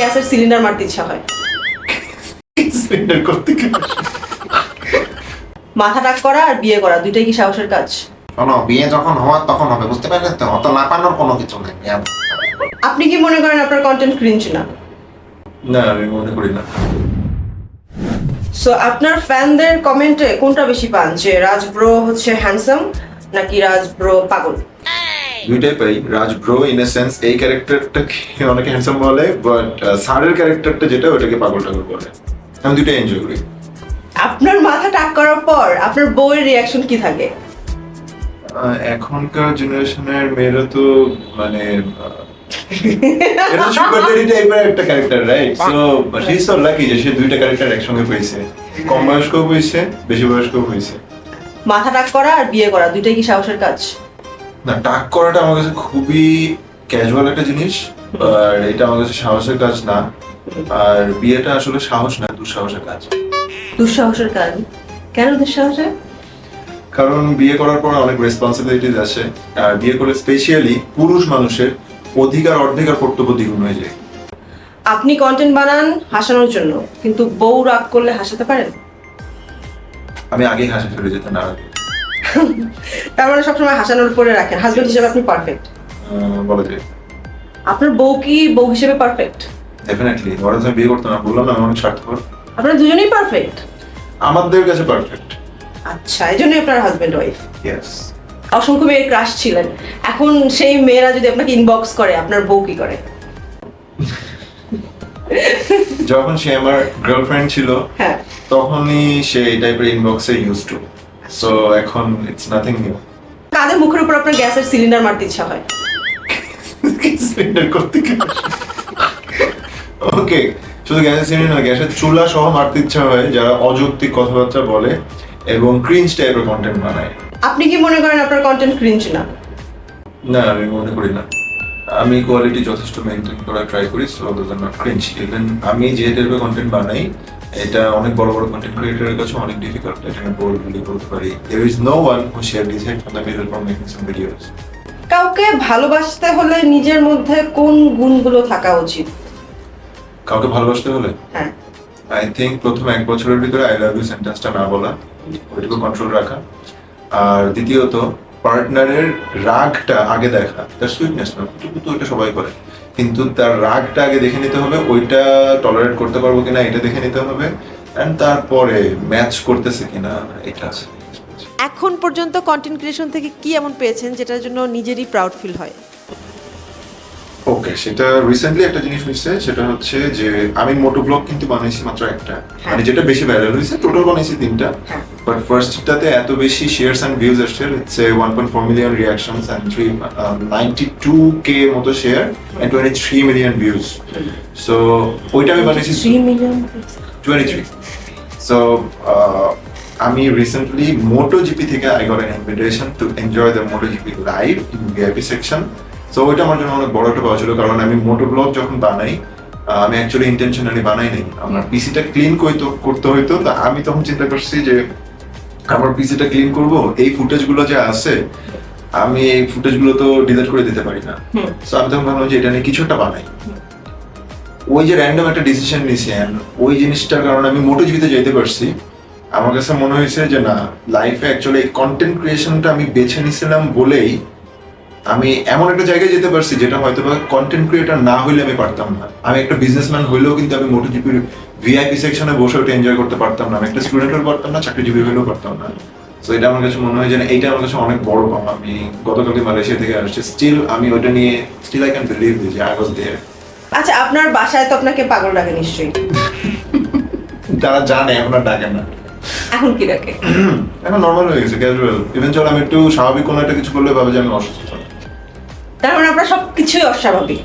গ্যাসের সিলিন্ডার মারতে ইচ্ছা হয়। সিলিন্ডার করতে মাথা টাক করা আর বিয়ে করা দুইটাই কি সাহসের কাজ? শোনো বিয়ে যখন হওয়ার তখন হবে বুঝতে পারলে তো? অত লাপানোর কোনো কিছু নেই। আপনি কি মনে করেন আপনার কন্টেন্ট ক্রিঞ্জ না? না আমি মনে করি না। সো আপনার ফ্যানদের কমেন্টে কোনটা বেশি পান? যে রাজ ব্রো হচ্ছে হ্যান্ডসাম নাকি রাজ ব্রো পাগল? দুইটাই পাই। Raj bro in a sense এই ক্যারেক্টারটাকে অনেকে হ্যান্ডসাম বলে বাট সারের ক্যারেক্টারটা যেটা ওটাকে পাগল টাগল বলে। আমি দুইটাই এনজয় করি। আপনার মাথা টাক করার পর আপনার বউয়ের রিয়াকশন কি থাকে? এখনকার জেনারেশনের মেয়েরা তো মানে এটা সুগার ড্যাডি টাইপের একটা character right so she is so lucky যে সে দুইটা ক্যারেক্টার একসঙ্গে পেয়েছে। কম বয়স্কও হয়েছে বেশি বয়স্কও হয়েছে। মাথা টাক করা আর বিয়ে করা দুইটাই কি সাহসের কাজ? না টাক করাটা আমার কাছে খুবই ক্যাজুয়াল একটা জিনিস আর এটা আমার কাছে সাহসের কাজ না। আর বিয়েটা আসলে সাহস না দুঃসাহসের কাজ। দুঃসাহসের কাজ? কেন দুঃসাহসের? কারণ বিয়ে করার পর অনেক রেসপন্সিবিলিটিস আছে আর বিয়ে করে স্পেশালি পুরুষ মানুষের অধিকার অর্ধেক আর কর্তব্য দ্বিগুণ হয়ে যায়। আপনি কন্টেন্ট বানান হাসানোর জন্য কিন্তু বউ রাগ করলে হাসাতে পারেন? আমি আগেই হাসি ফেলে যেতাম না তার মানে সবসময় হাসানোর উপরে রাখেন। হাজবেন্ড হিসেবে আপনি পারফেক্ট বলা যায়। আপনার বউ কি বউ হিসেবে পারফেক্ট ডেফিনেটলি ওরা তো বিয়ে করতাম না বললাম না আমি অনেক স্বার্থপর। আপনারা দুজনেই পারফেক্ট আমাদের কাছে পারফেক্ট আচ্ছা এই জন্যই আপনার হাজবেন্ড ওয়াইফ ইয়েস অসংখ্য মেয়ের ক্রাশ ছিলেন। এখন সেই মেয়েরা যদি আপনাকে ইনবক্স করে আপনার বউ কি করে? যখন সে আমার গার্লফ্রেন্ড ছিল হ্যাঁ। তখনই সে এই টাইপের ইনবক্সে ইউজ টু সো এখন ইটস নাথিং নিউ কাদের মুখের উপর আপনার গ্যাসের সিলিন্ডার মারতে ইচ্ছা হয়? সিলিন্ডার করতে ওকে শুধু গ্যাসের সিলিন্ডার না গ্যাসের চুলা সহ মারতে ইচ্ছা হয় যারা অযৌক্তিক কথাবার্তা বলে এবং ক্রিঞ্জ টাইপের কন্টেন্ট বানায়। আপনি কি মনে করেন আপনার কন্টেন্ট ক্রিঞ্জ না? না আমি মনে করি না। আমি কোয়ালিটি যথেষ্ট মেনটেন করার ট্রাই করি so those are not cringe even আমি যে টাইপের কন্টেন্ট বানাই এটা অনেক বড় বড় কন্টেন্ট ক্রিয়েটরের কাছে অনেক ডিফিকাল্ট এটা আমি বলি বলতে পারি। There is no one who share this head from the middle from making some videos কাউকে ভালোবাসতে হলে নিজের মধ্যে কোন গুণগুলো থাকা উচিত? কাউকে ভালোবাসতে হলে? হ্যাঁ। আই থিঙ্ক প্রথম এক বছরের ভিতরে আই লাভ ইউ সেন্টেন্সটা না বলা ওইটুকু কন্ট্রোল রাখা। আর দ্বিতীয়ত পার্টনারের রাগটা আগে দেখা তার সুইটনেস না তো ওইটা সবাই করে। কিন্তু তার রাগটা আগে দেখে নিতে হবে ওইটা টলারেট করতে পারব কিনা এটা দেখে নিতে হবে অ্যান্ড তারপরে ম্যাচ করতেছে কিনা এটা আছে। এখন পর্যন্ত কন্টেন্ট ক্রিয়েশন থেকে কি এমন পেয়েছেন যেটার জন্য নিজেরই প্রাউড ফিল হয়? ওকে সেটা রিসেন্টলি একটা জিনিস হয়েছে সেটা হচ্ছে যে আমি মোটো ব্লগ কিন্তু বানাইছি মাত্র একটা। মানে যেটা বেশি ভাইরাল হয়েছে টোটাল বানাইছি তিনটা। হ্যাঁ। বাট ফার্স্টটাতে এত বেশি শেয়ারস অ্যান্ড ভিউজ আসছে হচ্ছে one point four million reactions and three ninety two K মতো share and twenty three million views so ওইটা আমি বানিয়েছি three million twenty three so আমি রিসেন্টলি মোটো জিপি থেকে I got an invitation to enjoy the Moto GP live in VIP section so ওইটা আমার জন্য অনেক বড় একটা পাওয়া ছিল কারণ আমি মোটো ব্লগ যখন বানাই আমি অ্যাকচুয়ালি ইন্টেনশনালি বানাই নাই। আমার পিসিটা ক্লিন করতে হইতো তা আমি তখন চিন্তা করছি যে আমার পিসিটা ক্লিন করব এই ফুটেজগুলো যে আছে আমি এই ফুটেজগুলো তো ডিলিট করে দিতে পারি না। সো আমি তখন ভাবলাম যে এটা নিয়ে কিছু একটা বানাই। ওই যে র্যান্ডম একটা ডিসিশন নিছি and ওই জিনিসটার কারণে আমি মোটো জিবিতে যেতে পারছি। আমার কাছে মনে হয়েছে যে না লাইফে অ্যাকচুয়ালি কন্টেন্ট ক্রিয়েশনটা আমি বেছে নিছিলাম বলেই আমি এমন একটা জায়গায় যেতে পারছি যেটা হয়তো বা কন্টেন্ট ক্রিয়েটার না হইলে আমি পারতাম না। আমি একটা বিজনেসম্যান হইলেও কিন্তু আমি মোটো জিপির ভিআইপি সেকশনে বসে ওটা এনজয় করতে পারতাম না। আমি একটা স্টুডেন্ট হলে পারতাম না চাকরিজীবী হলেও পারতাম না। তো এটা আমার কাছে মনে হয় যে এইটা আমার কাছে অনেক বড় পাওয়া আমি গতকালকে মালয়েশিয়া থেকে আসছি। স্টিল আমি ওটা নিয়ে স্টিল আই ক্যান বিলিভ যে আই ওয়াজ দেয়ার আচ্ছা আপনার বাসায় তো আপনাকে পাগল ডাকে নিশ্চয়ই। তারা জানে এখন আর ডাকে না। এখন কি ডাকে? এখন নর্মাল হয়ে গেছে ক্যাজুয়াল ইভেনচুয়াল আমি একটু স্বাভাবিক কোনো একটা কিছু করলে ভাবে যে আমি অসুস্থ। সবকিছুই অস্বাভাবিক